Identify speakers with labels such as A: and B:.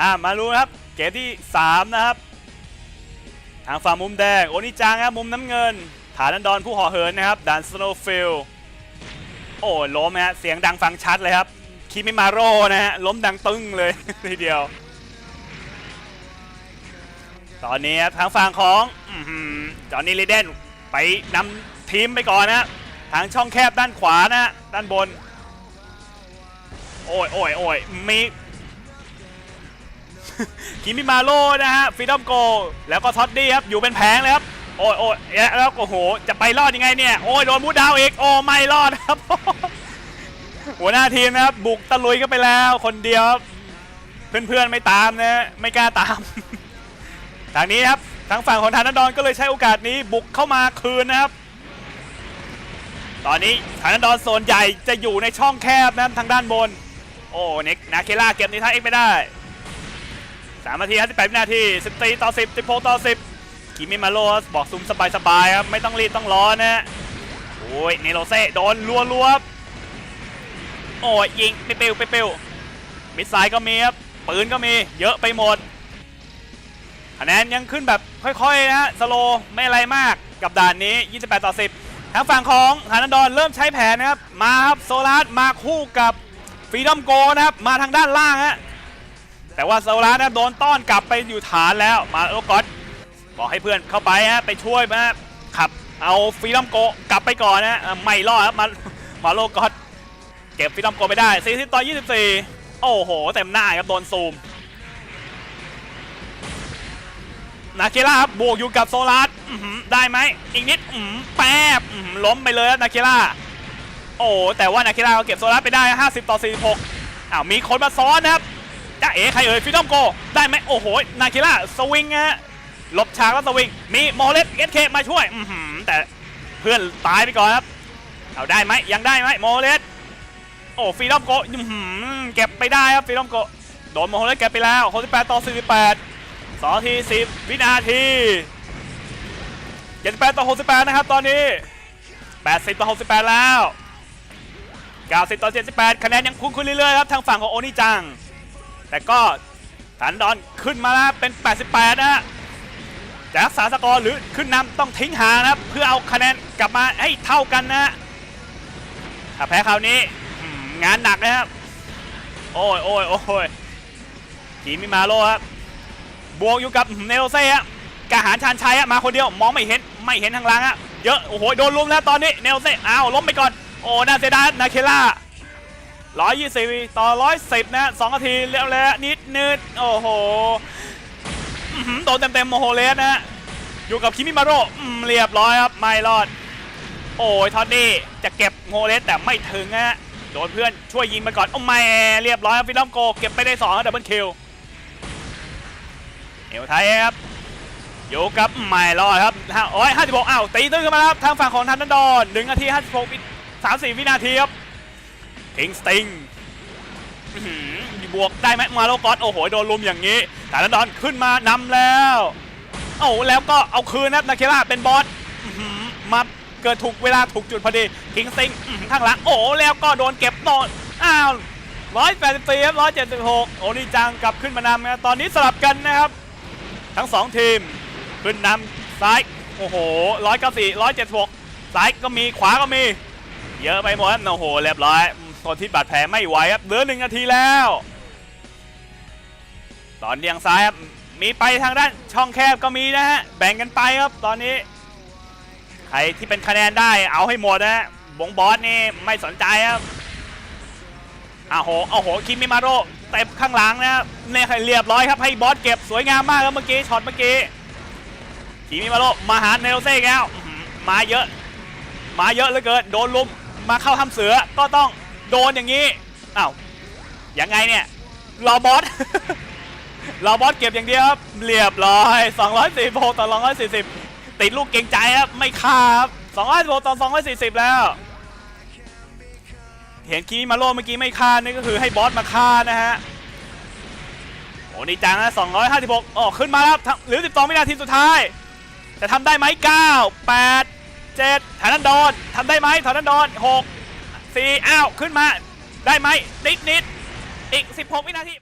A: อ่ามารู้นครับเกมที่ 3 นะครับ ทางฝั่งมุมแดง โอนิจังครับมุมน้ำเงิน ฐานันดรผู้ห่อเหินนะครับดันสโนฟิลโอ้ล้มนะฮะเสียงดังฟังชัดเลยครับคิมิมาโร่นะฮะล้มดังตึ้งเลยทีเดียว ตอนนี้ครับทางฝั่งของอื้อหือจอนนี่ลีเดนไปนำทีมไปก่อนนะทางช่องแคบด้านขวานะด้านบน โอ้ยโอ้ยโอ้ยมี คิมิมาโร่นะฮะฟรีดอมโก แล้วก็ท็อดดี้ครับ อยู่เป็นแผงเลยครับ โอ้ยโอ้ยแล้วโอ้โห จะไปรอดยังไงเนี่ย โอ้ยโดนมูดดาวอีก โอ้ไม่รอดครับ หัวหน้าทีมนะครับ บุกตะลุยก็ไปแล้วคนเดียวครับเพื่อนๆไม่ตามนะ ไม่กล้าตาม ทางนี้ครับ ทางฝั่งของธนาดอนก็เลยใช้โอกาสนี้บุกเข้ามาคืนนะครับ ตอนนี้ธนาดอนโซนใหญ่จะอยู่ในช่องแคบนะทางด้านบน โอ้เน็กนาเคล่าเก็บนิท่าเอ็กไม่ได้ 3นาที58วินาที14ต่อ10 16ต่อ10คิมิมาโลสบอกซุมสบายๆครับไม่ต้องรีบต้องร้อนนะโอ้ยเนโรเซ่โดนรัวๆครับโอ้ยยิงไปปิวไปปิวมิดไซล์ก็มีครับปืนก็มีเยอะไปหมดคะแนนยังขึ้นแบบค่อยๆนะฮะสโลไม่อะไรมากกับด่านนี้ 28 ต่อ 10 ทางฝั่งของฮานันดอนเริ่มใช้แผนนะครับ มาครับ โซลาร์มาคู่กับฟรีดอมโกนะครับ มาทางด้านล่างฮะ แต่ว่าโซลาร์นะโดนต้อนกลับไปอยู่ฐานแล้วมาโลกอตบอกให้เพื่อนเข้าไปฮะไปช่วยนะขับเอาฟรีดอมโกกลับไปก่อนนะไม่รอดครับมามาโลกอตเก็บฟรีดอมโกไปได้40ต่อ24 โอ้โหเต็มหน้าครับโดนซูมนาเกล่าครับบวกอยู่กับโซลาร์ได้ไหมอีกนิดแป๊บล้มไปเลยนาเกล่าโอ้แต่ว่านาเกล่าก็เก็บโซลาร์ไปได้ 50 ต่อ 46อ้าวมีคนมาซ้อนนะครับ จ้าเอ๋ใครเอ่ยฟิดอมโก ได้ไหมโอ้โห นาเกล่าสวิงฮะหลบฉากแล้วสวิง มีโมเลสเอสเคมาช่วยแต่เพื่อนตายไปก่อนครับ เอาได้ไหมยังได้ไหมโมเลสโอ้ฟิดอมโก้เก็บไปได้ครับฟิดอมโก โดนโมเลสเก็บไปแล้ว68ต่อ48สองทีสิบวินาที78ต่อ68 นะครับตอนนี้ 80 ต่อ 68 แล้ว 90 ต่อ 78 คะแนนยังพุ่งขึ้นเรื่อยๆครับทางฝั่งของโอนิจัง แต่ก็ถันดอนขึ้นมาแล้วเป็น 88 นะฮะจะรักษาสกอร์หรือขึ้นนำต้องทิ้งห่างนะครับ เพื่อเอาคะแนนกลับมาให้เท่ากันนะถ้าแพ้คราวนี้งานหนักนะครับ โอ้ยโอ้ยโอ้ยทีมิมาโลครับบวกอยู่กับเนโรเซ่ฮะกาหารชานชัยฮะมาคนเดียวมองไม่เห็นไม่เห็นทางล่างฮะเยอะโอ้โหโดนลุมแล้วตอนนี้เนโรเซ่อ้าวล้มไปก่อนโอ้น่าเสียดายนาเคล่า 120 ต่อ 110 นะ2นาทีแล้วแล้วนิดนึดโอ้โหอื้อหือโดนเต็มๆโมโหเลสนะอยู่กับคิมิมาโร่เรียบร้อยครับ ไม่รอด โอ้ยทอนนี่จะเก็บโมโหเลสแต่ไม่ถึงฮะโดนเพื่อนช่วยยิงไปก่อนโอ้ไม่เรียบร้อยครับฟิลอมโกเก็บไปได้2ดับเบิลคิวเอวไทยครับอยู่กับไม่รอดครับห้าโอ้ยห้าสิบหกอ้าวตีตื้นขึ้นมาครับทางฝั่งของทันนันดอนหนึ่งนาทีห้าสิบหกสามสี่วินาทีครับ ทิงสติงบวกได้ไหมมาโลกอสโอ้โหโดนลุมอย่างนี้ทันนันดอนขึ้นมานำแล้วโอ้แล้วก็เอาคืนนะครับนาเคล่าเป็นบอสมาเกิดถูกเวลาถูกจุดพอดีทิงสติงข้างหลังโอ้แล้วก็โดนเก็บโดนอ้าวร้อยแปดสิบสี่ร้อยเจ็ดสิบหกโอ้นี่จังกลับขึ้นมานำนะตอนนี้สลับกันนะครับ ทั้ง2ทีมขึ้นนำซ้ายโอ้โหร้อยเก้าสี่ร้อยเจ็ดหกซ้ายก็มีขวาก็มี เยอะไปหมดโอ้โหเรียบร้อย ทนที่บาดแผลไม่ไหวครับเหลือหนึ่งนาทีแล้ว ตอนเดียงซ้ายครับมีไปทางด้านช่องแคบก็มีนะฮะแบ่งกันไปครับตอนนี้ ใครที่เป็นคะแนนได้เอาให้หมดนะฮะบงบอสนี่ไม่สนใจครับอ้าวโหเอาโหคิมิมาโร่เต็มข้างหลังนะครับเนี่ยเรียบร้อยครับให้บอสเก็บสวยงามมากครับเมื่อกี้ช็อตเมื่อกี้คิมิมาโร่มาหาเนโรเซ่อีกแล้วมาเยอะ มาเยอะเหลือเกินโดนลุมมาเข้าทำเสือก็ต้อง โดนอย่างนี้อ้าวยังไงเนี่ยรอบอส รอบอสเก็บอย่างเดียวครับเรียบร้อย246ต่อ240 ติดลูกเก่งใจครับไม่ฆ่าครับ256ต่อ240 แล้ว เห็นคีมาโลเมื่อกี้ไม่ฆ่านี่ก็คือให้บอสมาฆ่านะฮะโอ้นี่จังนะ256ออขึ้นมาแล้วทำเหลือ 12วินาทีสุดท้าย จะทำได้ไหม9 8 7ฐานันดอนทำได้ไหมฐานันดอน6 4อ้าว ขึ้นมาได้ไหมนิดนิดๆอีก 16 วินาที